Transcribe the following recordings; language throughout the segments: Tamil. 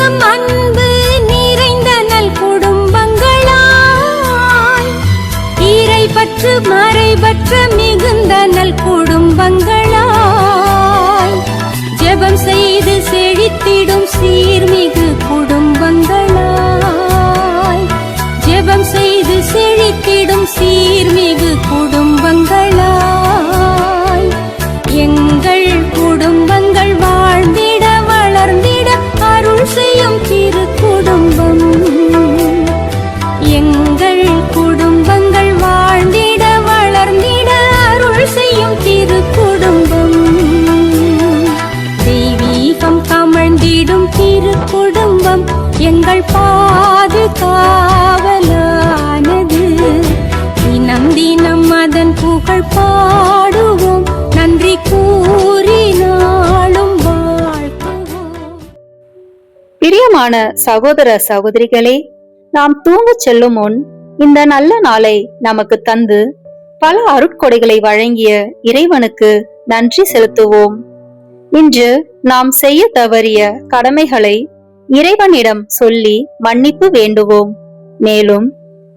பாசம் அன்பு நிறைந்த நல் குடும்பங்களாய். ஈரை பற்று மறைபற்ற மிகுந்த நல் குடும்பங்களாய் பிரியமான சகோதர சகோதரிகளே நாம் தூங்கச் செல்லும் முன் இந்த நல்ல நாளை நமக்கு தந்து பல அருட்கொடைகளை வழங்கிய இறைவனுக்கு நன்றி செலுத்துவோம். இன்று நாம் செய்ய தவறிய கடமைகளை இறைவனிடம் சொல்லி மன்னிப்பு வேண்டுவோம். மேலும்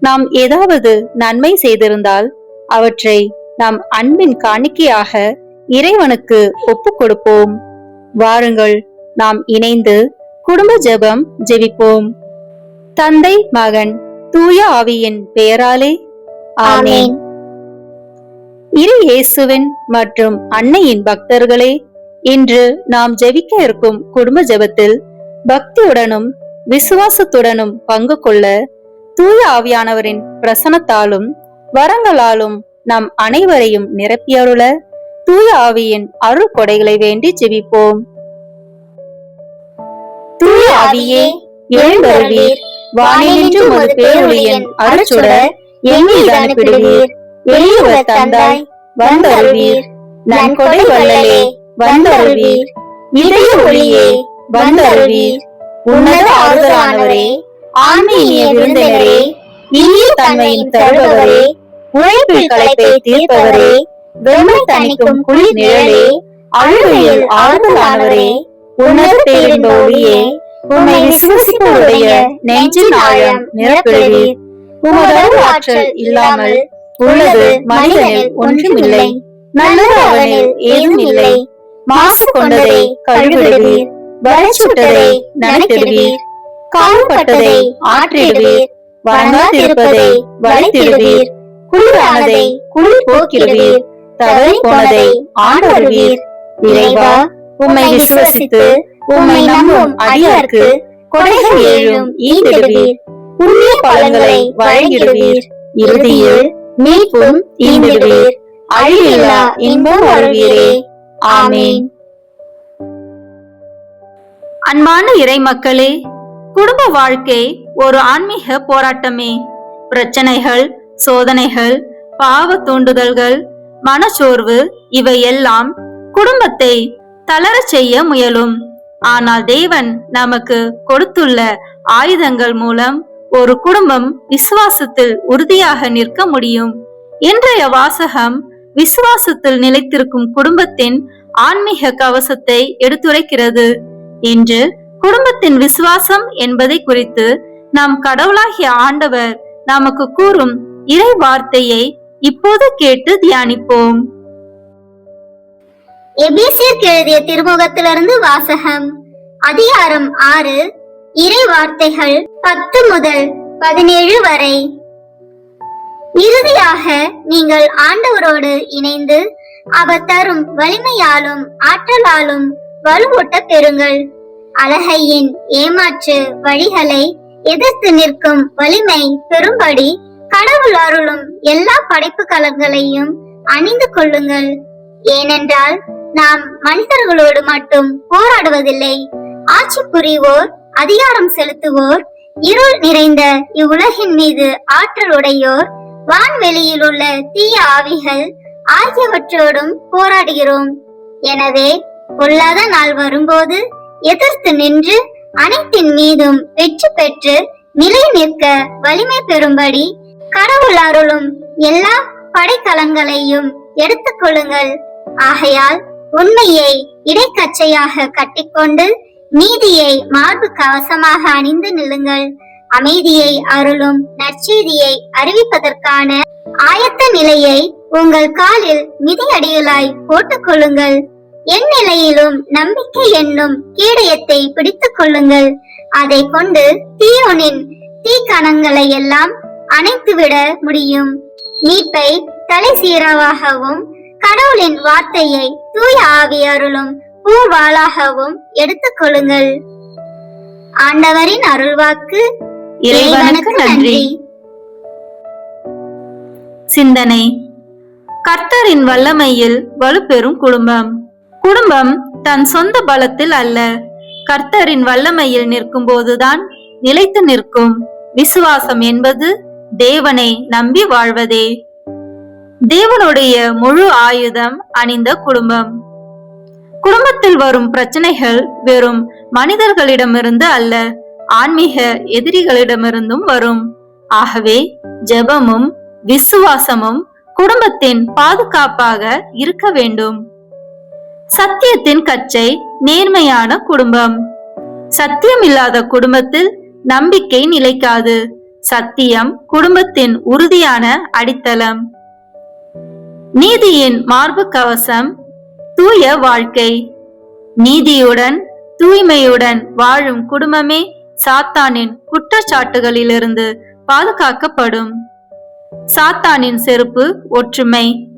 நாம் ஏதாவது நன்மை செய்திருந்தால் அவற்றை நாம் அன்பின் காணிக்கையாக இறைவனுக்கு ஒப்புக் கொடுப்போம். வாருங்கள் நாம் இணைந்து குடும்ப ஜெபம் ஜெபிப்போம். தந்தை மகன் தூய ஆவியின் பெயராலே ஆமென். இரு இயேசுவின் மற்றும் அன்னையின் பக்தர்களே இன்று நாம் ஜெபிக்க இருக்கும் குடும்ப ஜெபத்தில் பக்தியுடனும் விசுவாசத்துடனும் பங்கு கொள்ள தூய ஆவியானவரின் பிரசனத்தாலும் வரங்களாலும் நம் அனைவரையும் நிரப்பியருள தூய ஆவியின் அருள் கொடைகளை வேண்டி ஜெபிப்போம். ஆவியே எழுந்தருளீர். வானினின்று உமது பேருளியன் அருச்சுடர் எம்மீது அனுப்பிடுவீர். எளியவர் தந்தாய் வந்தருவீர் நன்கொடை வள்ளலே வந்தருவீர் இதய ஒளியே வந்தருவீர் உன்னத ஆறுதலானவரே ஆன்மீக விருந்தினரே இனிய தன்மையின் தருபவரே உழைப்பில் களைப்பை தீர்ப்பவரே வெம்மை தணிக்கும் குளிர் நிழலே அழுகையில் ஆறுதலானவரே உன்னத பேரின் ஒளியே உம்மை விசுவசிப்பவருடைய நெஞ்சின் ஆழம் நிரப்பிடுவீர். உமது ஆற்றல் இல்லாமல் உள்ளது மனிதனில் ஒன்றுமில்லை. நல்லது அவனில் ஏதும் இல்லை மாசு கொண்டதை கழுவிடுவீர். வரைச்சுட்டதை நனைத்திடுவீர். கால்பட்டதை ஆற்றிடுவீர். வணங்காதிருப்பதை வளைத்திடுவீர். குளிரானதை குளிர் போக்கிடுவீர். தவறி போனதை ஆண்டருவீர். இறைவா உம்மை விசுவசித்து உம்மை நம்பும் அடியார்க்கு கொடைகள் ஏழும் ஈந்திடுவீர் புண்ணிய பலன்களை வழங்கிடுவீர். இறுதியில் மீட்பும் ஈந்திடுவீர் அழிவில்லா இன்பம் அருள்வீரே. ஆமேன். அன்பான இறை மக்களே குடும்ப வாழ்க்கை ஒரு ஆன்மீக போராட்டமே. பிரச்சனைகள் சோதனைகள் பாவ தூண்டுதல்கள் மனச்சோர்வு இவை எல்லாம் குடும்பத்தை தளரச் செய்ய முயலும். ஆனால் தேவன் நமக்கு கொடுத்துள்ள ஆயுதங்கள் மூலம் ஒரு குடும்பம் விசுவாசத்தில் உறுதியாக நிற்க முடியும். இன்றைய வாசகம் விசுவாசத்தில் நிலைத்திருக்கும் குடும்பத்தின் ஆன்மீக கவசத்தை எடுத்துரைக்கிறது. இன்று குடும்பத்தின் விசுவாசம் என்பதை குறித்து நாம் கடவுளாகிய ஆண்டவர் நமக்கு கூறும் இறை வார்த்தையை இப்போது கேட்டு தியானிப்போம். எபேசியருக்கு எழுதிய திருமுகத்திலிருந்து வாசகம். அதிகாரம் ஆறு. இறை வார்த்தைகள் பத்து முதல் பதினேழு வரை. இறுதியாக நீங்கள் ஆண்டவரோடு இணைந்து அவர் தரும் வலிமையாலும் ஆற்றலாலும் வலுவூட்ட பெறுங்கள். அழகையின் ஏமாற்று வழிகளை எதிர்த்து நிற்கும் வலிமை பெறும்படி கடவுள் அருளும் எல்லா படைப்பு கலங்களையும் அணிந்து கொள்ளுங்கள். ஏனென்றால் நாம் மனிதர்களோடு மட்டும் போராடுவதில்லை. ஆட்சி புரிவோர் அதிகாரம் செலுத்துவோர் இருள் நிறைந்த இவ்வுலகின் மீது ஆற்றலுடையோர் வான்வெளியில் உள்ள தீய ஆவிகள் ஆகியவற்றோடும் போராடுகிறோம். எனவே பொல்லாத நாள் வரும்போது எதிர்த்து நின்று அனைத்தின் மீதும் வெற்றி பெற்று நிலை நிற்க வலிமை பெறும்படி கடவுள் அருளும் எல்லா படைக்கலங்களையும் எடுத்துக் கொள்ளுங்கள். ஆகையால் உண்மையை இடைக்கச்சையாக கட்டிக்கொண்டு நீதியை மார்பு கவசமாக அணிந்து நில்லுங்கள். அமைதியை அருளும் நற்செய்தியை அறிவிப்பதற்கான ஆயத்த நிலையை உங்கள் காலில் மிதியடியுலாய் போட்டுக் கொள்ளுங்கள். என் நிலையிலும் நம்பிக்கை என்னும் கேடயத்தை பிடித்துக் கொள்ளுங்கள். அதை கொண்டு தீயோனின் தீக்கணங்களை எல்லாம் அணைத்துவிட முடியும். மீட்பை தலை சீராவாகவும் கடவுளின் வார்த்தையை தூய ஆவி அருளும் பூவாளாகவும் எடுத்துக் கொள்ளுங்கள். ஆண்டவரின் அருள்வாக்கு இறைவனுக்கு நன்றி. சிந்தனை. கர்த்தரின் வல்லமையில் வலுப்பெறும் குடும்பம். குடும்பம் தன் சொந்த பலத்தில் அல்ல. கர்த்தரின் வல்லமையில் நிற்கும் போதுதான் நிலைத்து நிற்கும். விசுவாசம் என்பது தேவனை நம்பி வாழ்வதே. தேவனுடைய முழு ஆயுதம் அணிந்த குடும்பம். குடும்பத்தில் வரும் பிரச்சனைகள் வெறும் மனிதர்களிடமிருந்து அல்ல ஆன்மீக எதிரிகளிடமிருந்தும் வரும். ஆகவே ஜெபமும் விசுவாசமும் குடும்பத்தின் பாதுகாப்பாக இருக்க வேண்டும். சத்தியத்தின் கச்சை நேர்மையான குடும்பம். சத்தியம் இல்லாத குடும்பத்தில் நம்பிக்கை நிலைக்காது. சத்தியம் குடும்பத்தின் உறுதியான அடித்தளம். நீதியின் மார்பு கவசம் தூய வாழ்க்கை. நீதியுடன் தூய்மையுடன் வாழும் குடும்பமே சாத்தானின் குற்றச்சாட்டுகளிலிருந்து பாதுகாக்கப்படும். சாத்தானின் செருப்பு ஒற்றுமை.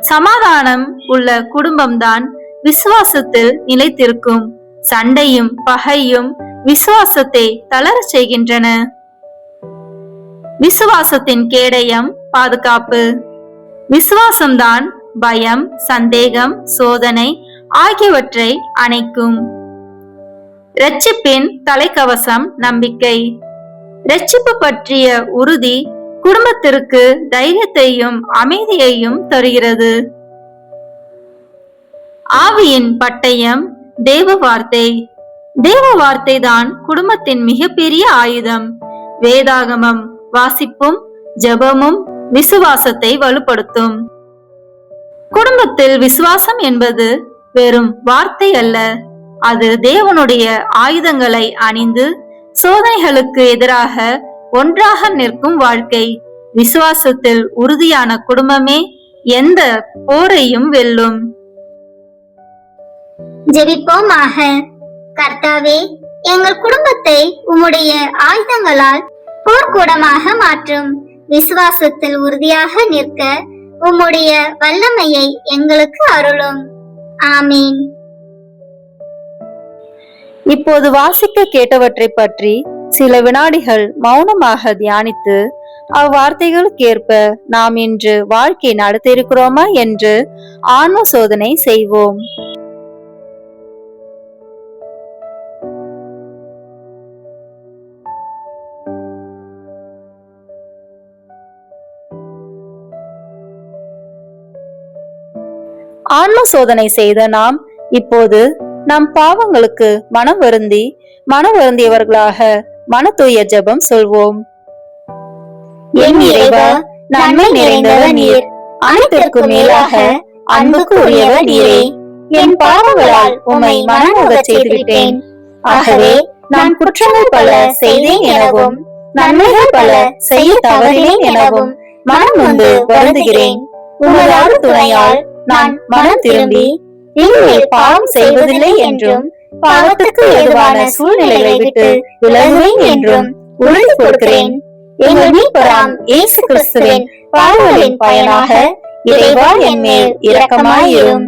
சமாதானம் உள்ள குடும்பம்தான் விசுவாசத்தில் நிலைத்திருக்கும். சண்டையும் பகையும் விசுவாசத்தை தளரச் செய்கின்றன. விசுவாசத்தின் கேடயம் பாதுகாப்பு. விசுவாசம்தான் பயம் சந்தேகம் சோதனை ஆகியவற்றை அணைக்கும். ரட்சிப்பின் தலைக்கவசம் நம்பிக்கை. ரட்சிப்பு பற்றிய உறுதி குடும்பத்திற்கு தைரியத்தையும் அமைதியையும் தருகிறது. ஆவியின் பட்டயம் தேவ வார்த்தை. தேவ வார்த்தை தான் குடும்பத்தின் மிகப்பெரிய ஆயுதம். வேதாகமம் வாசிப்பும் ஜெபமும் விசுவாசத்தை வலுப்படுத்தும். குடும்பத்தில் விசுவாசம் என்பது வெறும் வார்த்தை அல்ல. அது தேவனுடைய ஆயுதங்களை அணிந்து சோதனைகளுக்கு எதிராக ஒன்றாக நிற்கும் வாழ்க்கை. விசுவாசத்தில் உறுதியான குடும்பமே எந்த போரையும் வெல்லும். ஜெபிப்போமாக. கர்த்தாவே எங்கள் குடும்பத்தை உம்முடைய ஆயுதங்களால் போர்க்கூடமாக மாற்றும். விசுவாசத்தில் உறுதியாக நிற்க உம்முடைய வல்லமையை எங்களுக்கு அருளும். ஆமீன். இப்போது வாசிக்க கேட்டவற்றை பற்றி சில வினாடிகள் மௌனமாக தியானித்து அவ்வார்த்தைகளுக்கேற்ப நாம் இன்று வாழ்க்கை நடத்தியிருக்கிறோமா என்று ஆன்ம சோதனை செய்வோம். ஆன்ம சோதனை செய்த நாம் இப்போது நம் பாவங்களுக்கு மனம் வருந்தி மனம் வருந்தியவர்களாக மன தூய ஜபம் சொல்வோம். என் இறைவா நன்மை நிறைந்தவர் நீர் அனைத்திற்கும் மேலாக அன்புக்கு உரியவர் நீரே. என் பாவங்களால் உம்மை மனமுக செய்துவிட்டேன். ஆகவே நான் குற்றங்கள் பல செய்தேன் எனவும் நன்மைகள் பல செய்ய தவறினேன் எனவும் மனம் வந்து வருந்துகிறேன். உமது துணையால் நான் மனம் திரும்பி இனிமேல் பாவம் செய்வதில்லை என்றும் பாவத்துக்கு ஏதுவான சூழ்நிலையை விட்டு விலகுவேன் என்றும் உறுதி கொடுக்கிறேன். எங்கள் மீட்பராம் இயேசு கிறிஸ்துவின் பாவங்களின் பயனாக இறைவா என் மேல் இரக்கமாயிரும்.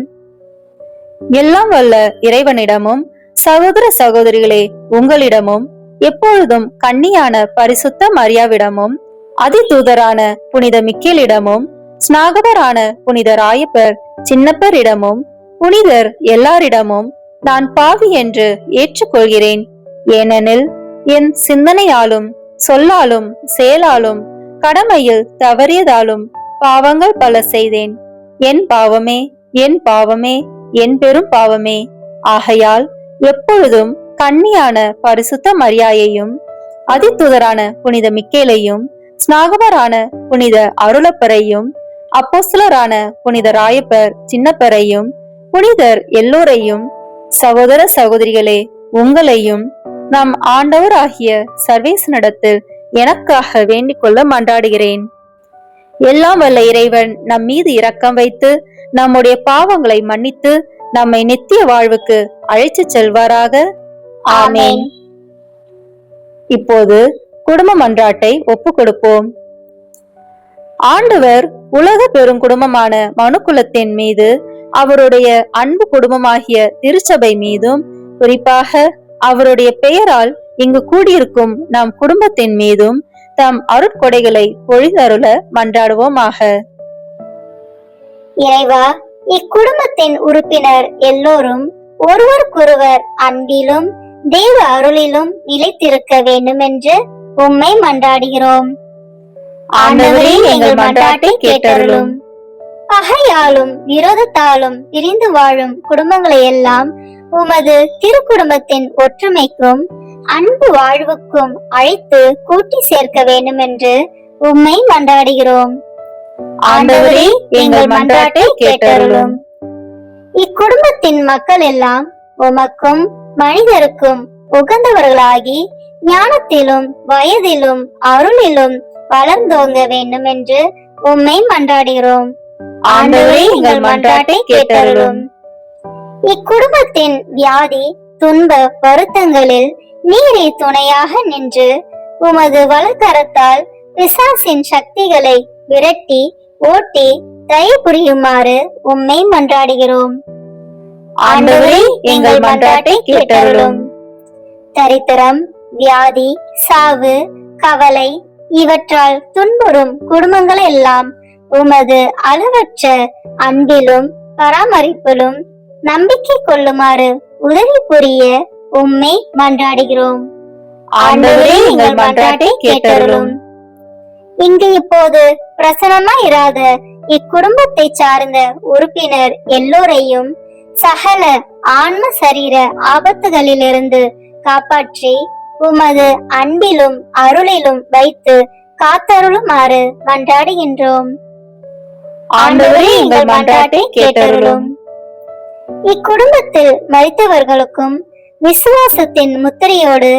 எல்லாம் வல்ல இறைவனிடமும் சகோதர சகோதரிகளே உங்களிடமும் எப்பொழுதும் கன்னியான பரிசுத்த மரியாவிடமும் அதிதூதரான புனித மிக்கேலிடமும் ஸ்நாகதரான புனித ராயப்பர் சின்னப்பரிடமும் புனிதர் எல்லாரிடமும் நான் பாவி என்று ஏற்றுக்கொள்கிறேன். ஏனெனில் என் சிந்தனையாலும் சொல்லாலும் செயலாலும் கடமையில் தவறியதாலும் பாவங்கள் பல செய்தேன். என் பாவமே என் பாவமே என் பெரும் பாவமே. ஆகையால் எப்பொழுதும் கண்ணியான பரிசுத்த மரியாயையும் அதித்துதரான புனித மிக்கேலையும் ஸ்நாகபரான புனித அருளப்பரையும் அப்போஸ்தலரான புனித ராயப்பர் சின்னப்பரையும் புனிதர் எல்லோரையும் சகோதர சகோதரிகளே உங்களையும் நம் ஆண்டவராகிய சர்வேசனிடத்தில் எனக்காக வேண்டிக் கொள்ள மன்றாடுகிறேன். எல்லாம் வல்ல இறைவன் நம் மீது இரக்கம் வைத்து நம்முடைய பாவங்களை மன்னித்து நம்மை நித்திய வாழ்வுக்கு அழைத்து செல்வாராக. ஆமேன். இப்போது குடும்ப மன்றாட்டை ஒப்பு கொடுப்போம் ஆண்டவர் உலக பெருங்குடும்பமான மனுக்குலத்தின் மீது அவருடைய அன்பு குடும்பமாகிய திருச்சபை மீதும் குறிப்பாக அவருடைய பெயரால் இங்கு கூடியிருக்கும் நம் குடும்பத்தின் மீதும் தம் அருட்கொடைகளை பொழிதருள மன்றாடுவோமாக. இறைவா இக்குடும்பத்தின் உறுப்பினர் எல்லோரும் ஒருவருக்கொருவர் அன்பிலும் தேவ அருளிலும் நிலைத்திருக்க வேண்டும் என்று உம்மை மன்றாடுகிறோம். ஆண்டவரே எங்கள் மன்றாட்டை கேட்டருளும். பகையாலும் விரோதத்தாலும் பிரிந்து வாழும் குடும்பங்களை எல்லாம் உமது திருக்குடும்பத்தின் ஒற்றுமைக்கும் அன்பு வாழ்வுக்கும் அழைத்து கூட்டி சேர்க்க வேண்டும் என்று உம்மை மன்றாடுகிறோம். ஆண்டவரே எங்கள் மன்றாட்டை கேட்டருளும். இக்குடும்பத்தின் மக்கள் எல்லாம் உமக்கும் மனிதருக்கும் உகந்தவர்களாகி ஞானத்திலும் வயதிலும் அருளிலும் வளர்ந்தோங்க வேண்டும் என்று உம்மை மன்றாடுகிறோம். ஆண்டவரே எங்கள் மன்றாட்டை கேட்டருளும். இக்குடும்பத்தின் வியாதி துன்ப வருத்தங்களில் நீரே துணையாக நின்று உமது வலக்கரத்தால் பிசாசின் சக்திகளை விரட்டி ஓட்டி தயை புரியுமாறு உம்மை மன்றாடுகிறோம். ஆண்டவரே எங்கள் மன்றாட்டை கேட்டருளும். தரித்திரம் வியாதி சாவு கவலை இவற்றால் துன்புறும் குடும்பங்கள் எல்லாம் உமது அளவற்ற அன்பிலும் பராமரிப்பிலும் நம்பிக்கை கொள்ளுமாறு உதவி புரிய உம்மை மன்றாடுகிறோம். ஆண்டவரே எங்கள் மன்றாட்டை கேட்டருளும். இங்கு இப்போது பிரசனமா இராத இக்குடும்பத்தை சார்ந்த உறுப்பினர் எல்லோரையும் சகல ஆன்ம சரீர ஆபத்துகளிலிருந்து காப்பாற்றி உமது அன்பிலும் அருளிலும் வைத்து காத்தருளுமாறு மன்றாடுகின்றோம். இக்குடும்பத்தில் மரித்தவர்களுக்கும் விசுவாசத்தின் முத்திரையோடு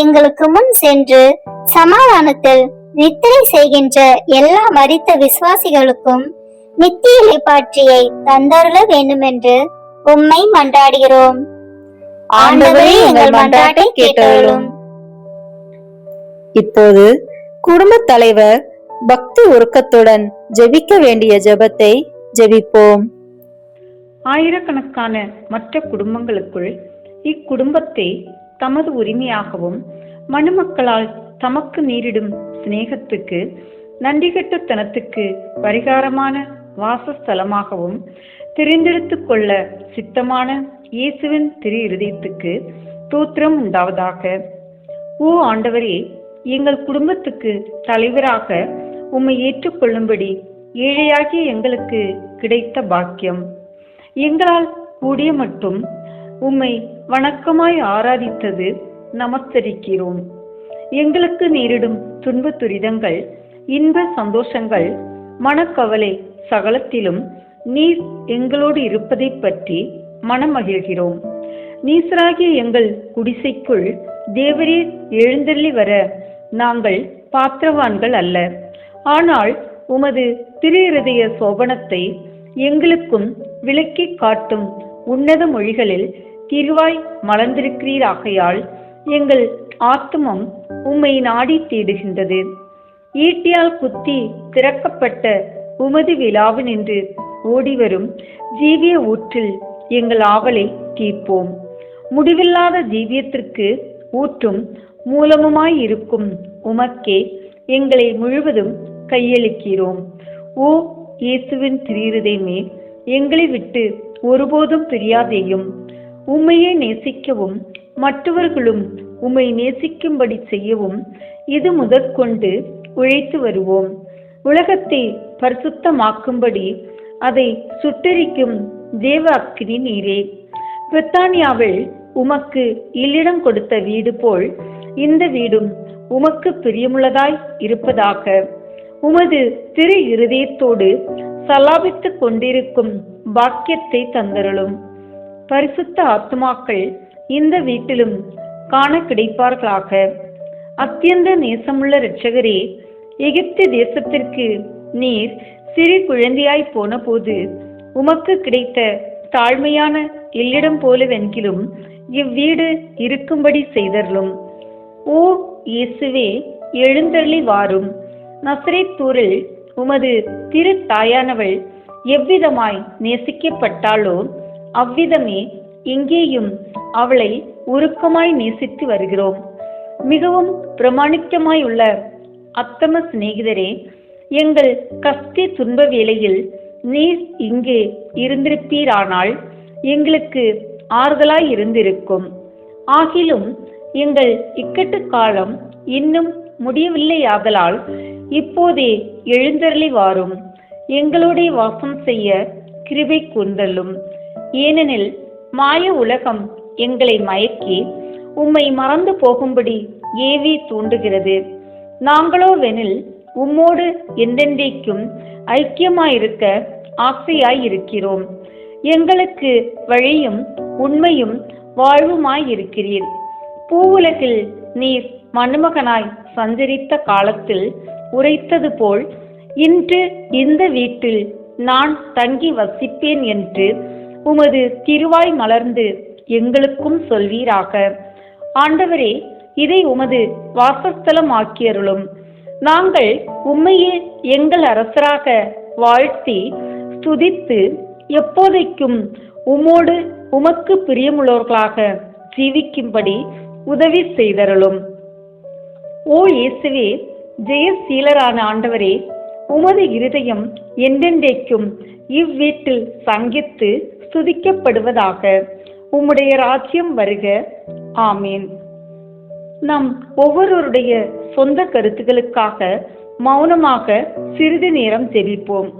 எங்களுக்கு முன் சென்று சமாதானத்தில் நித்திரை செய்கின்ற எல்லா மரித்த விசுவாசிகளுக்கும் நித்திய இலைப்பாற்றியை தந்தருள வேண்டுமென்று உம்மை மன்றாடுகிறோம். ஆண்டவரே எங்கள் மன்றாட்டை கேட்டருளும். இப்போது குடும்ப தலைவர் பக்தி உருக்கத்துடன் ஜெபிக்க வேண்டிய ஜெபத்தை ஜெபிப்போம். ஆயிரக்கணக்கான மற்ற குடும்பங்களுக்குள் இக்குடும்பத்தை தமது உரிமையாகவும் மணமக்களால் தமக்கு நேரிடும் சிநேகத்துக்கு நன்றிகட்டுத்தனத்துக்கு பரிகாரமான வாசஸ்தலமாகவும் தெரிந்தெடுத்து கொள்ள சித்தமான இயேசுவின் திரு இருதயத்துக்கு தோத்திரம் உண்டாவதாக. ஓ ஆண்டவரே எங்கள் குடும்பத்துக்கு தலைவராக உம்மை ஏற்றுக்கொள்ளும்படி ஏழையாகிய எங்களுக்கு கிடைத்த பாக்கியம். எங்களால் கூடிய மட்டும் உம்மை வணக்கமாய் ஆராதித்தது நமஸ்தரிக்கிறோம். எங்களுக்கு நேரிடும் துன்ப துரிதங்கள் இன்ப சந்தோஷங்கள் மனக்கவலை சகலத்திலும் நீர் எங்களோடு இருப்பதைப் பற்றி மனமகிழ்கிறோம். நீசராகிய எங்கள் குடிசைக்குள் தேவரீர் எழுந்தள்ளி வர நாங்கள் பாத்திரவான்கள் அல்ல. ஆனால் உமது திரு சோபனத்தை எங்களுக்கும் விளக்கி காட்டும் உன்னத மொழிகளில் திருவாய் மலர்ந்திருக்கிறீராகையால் எங்கள் ஆத்மம் உம்மை நாடி தேடுகின்றது. ஈட்டியால் குத்தி திறக்கப்பட்ட உமது விழாவு நின்று ஓடிவரும் ஜீவிய ஊற்றில் எங்கள் ஆவலை தீர்ப்போம். முடிவில்லாத ஜீவியத்திற்கு ஊற்றும் மூலமுமாய் இருக்கும் உமக்கே எங்களை முழுவதும் கையளிக்கிறோம். ஓ இயேசுவின் திரீருதைமே எங்களை விட்டு ஒருபோதும் பிரியாதேயும். உம்மையே நேசிக்கவும் மற்றவர்களும் உம்மை நேசிக்கும்படி செய்யவும் இது முதற்கொண்டு உழைத்து வருவோம். உலகத்தை பரிசுத்தமாக்கும்படி அதை சுட்டரிக்கும் தேவ அக்கினி நீரே. பிரித்தானியாவில் உமக்கு இல்லிடம் கொடுத்த வீடு போல் இந்த வீடும் உமக்கு பிரியமுள்ளதாய் இருப்பதாக. உமது திரு இருதயத்தோடு சலாபித்துக் கொண்டிருக்கும் பாக்கியத்தை தந்தருளும். பரிசுத்த ஆத்மாக்கள் இந்த வீட்டிலும் காண கிடைப்பார்களாக. அத்தியந்த நேசமுள்ள இரட்சகரே எகிப்து தேசத்திற்கு நீர் சிறு குழந்தையாய் போன போது உமக்கு கிடைத்த தாழ்மையான எல்லிடம் போலவென்கிலும் இவ்வீடு இருக்கும்படி செய்தருளும். ஓ இயேசுவே எழுந்தருளி வாரும் நசரேத்தூரில் உமது திரு தாயானவள் எவ்விதமாய் நேசிக்கப்பட்டாளோ அவ்விதமே இங்கேயும் அவளை உருக்கமாய் நேசித்து வருகிறோம். மிகவும் பிரமாணிக்கமாய் உள்ள அத்தம சிநேகிதரே எங்கள் கஷ்ட துன்ப வேளையில் நீர் இங்கே இருந்திருப்பீரானால் எங்களுக்கு ஆறுதலாய் இருந்திருக்கும். ஆகிலும் எங்கள் இக்கட்டு காலம் இன்னும் முடியவில்லையாதலால் இப்போதே எழுந்தருளி வாரும். எங்களோடே வாசம் செய்ய கிருபை கூர்ந்தள்ளும் ஏனெனில் மாய உலகம் எங்களை மயக்கி உம்மை மறந்து போகும்படி ஏவி தூண்டுகிறது. நாங்களோவெனில் உம்மோடு எந்தெந்தைக்கும் ஐக்கியமாயிருக்க ஆசையாயிருக்கிறோம். எங்களுக்கு வழியும் உண்மையும் வாழ்வுமாயிருக்கிறீர். பூவுலகில் நீர் மணமகனாய் சஞ்சரித்த காலத்தில் உரைத்தது போல் இன்று இந்த வீட்டில் நான் தங்கி வசிப்பேன் என்று உமது திருவாய் மலர்ந்து எங்களுக்கும் சொல்வீராக. ஆண்டவரே இதை உமது வாசஸ்தலம் ஆக்கியருளும் நாங்கள் உம்மையே எங்கள் அரசராக வாழ்த்தி துதித்து எப்போதைக்கும் உமோடு உமக்கு பிரியமுள்ளவர்களாக ஜீவிக்கும்படி உதவி செய்தருளும். ஓ இயேசுவே ஜெயசீலரான ஆண்டவரே உமது இருதயம் என்றென்றைக்கும் இவ்வீட்டில் சங்கித்து சுதிக்கப்படுவதாக உம்முடைய ராஜ்யம் வருக. ஆமீன். நம் ஒவ்வொருவருடைய சொந்த கருத்துக்களுக்காக மௌனமாக சிறிது நேரம் ஜெபிப்போம்.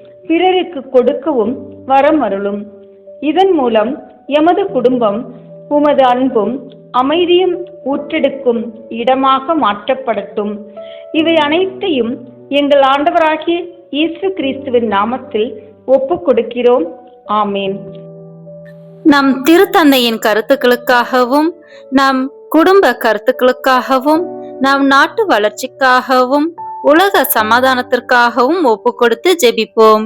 பிறருக்கு கொடுக்கவும் வரம் அருளும் இதன் மூலம் எமது குடும்பம் உமது அன்பும் அமைதியும் ஊற்றெடுக்கும் இடமாக மாற்றப்படட்டும். இவை அனைத்தையும் எங்கள் ஆண்டவராகிய இயேசு கிறிஸ்துவின் நாமத்தில் ஒப்பு கொடுக்கிறோம். ஆமேன். நம் திருத்தந்தையின் கருத்துக்களுக்காகவும் நம் குடும்ப கருத்துக்களுக்காகவும் நம் நாட்டு வளர்ச்சிக்காகவும் உலக சமாதானத்திற்காகவும் ஒப்பு கொடுத்து ஜெபிப்போம்.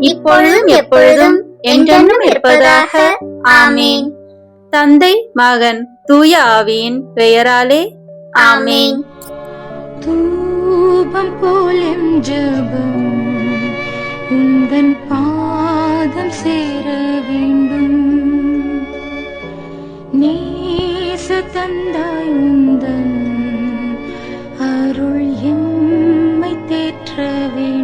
இப்பொழுதும் எப்பொழுதும் என்றென்றும் இருப்பதாக. ஆமேன். தந்தை மகன் தூய ஆவியின் பெயராலே ஆமேன். தூபம் போலும் ஜபம் உந்தன் பாதம் சேர வேண்டும். நேச தந்தாய் உந்தன் அருள் எம்மை தேற்ற வேண்டும்.